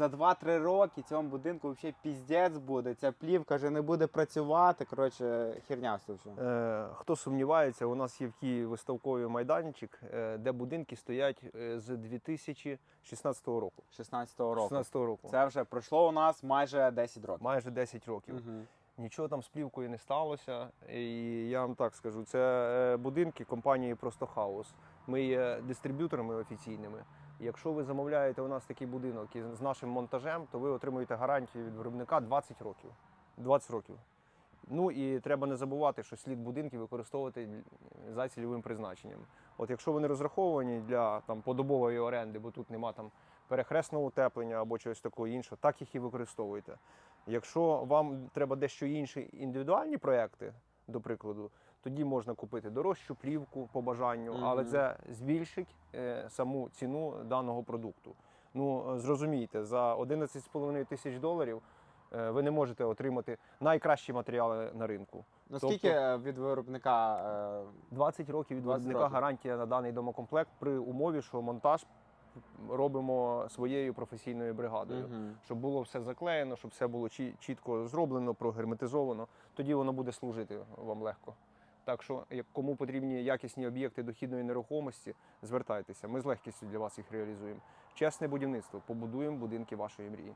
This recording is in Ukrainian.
за 2-3 роки цьому будинку взагалі піздець буде. Ця плівка вже не буде працювати. Коротше, херня все. Е, Хто сумнівається, у нас є в Києві виставковий майданчик, е, де будинки стоять е, з 2016 року. 16-го року. 16 року. Це вже пройшло у нас майже 10 років. Майже 10 років. Мгм. Нічого там з плівкою не сталося. І я вам так скажу, це е, будинки компанії Просто Хаус. Ми є дистриб'юторами офіційними. Якщо ви замовляєте у нас такий будинок із- з нашим монтажем, то ви отримуєте гарантію від виробника 20 років. 20 років. Ну і треба не забувати, що слід будинки використовувати за цільовим призначенням. От якщо вони розраховані для там подобової оренди, бо тут нема там перехресного утеплення або чогось такого іншого, так їх і використовуйте. Якщо вам треба дещо інші індивідуальні проекти, до прикладу, тоді можна купити дорожчу плівку по бажанню, Мгм. але це збільшить е, саму ціну даного продукту. Ну е, зрозумійте, за 11,5 тисяч доларів е, ви не можете отримати найкращі матеріали на ринку. Наскільки е, від виробника е, 20 років від 20 виробника років. гарантія на даний домокомплект при умові, що монтаж робимо своєю професійною бригадою. угу. Щоб було все заклеєно, щоб все було чі- чітко зроблено, прогерметизовано, тоді воно буде служити вам легко. Так що, кому потрібні якісні об'єкти дохідної нерухомості, звертайтеся. Ми з легкістю для вас їх реалізуємо. Чесне будівництво, побудуємо будинки вашої мрії.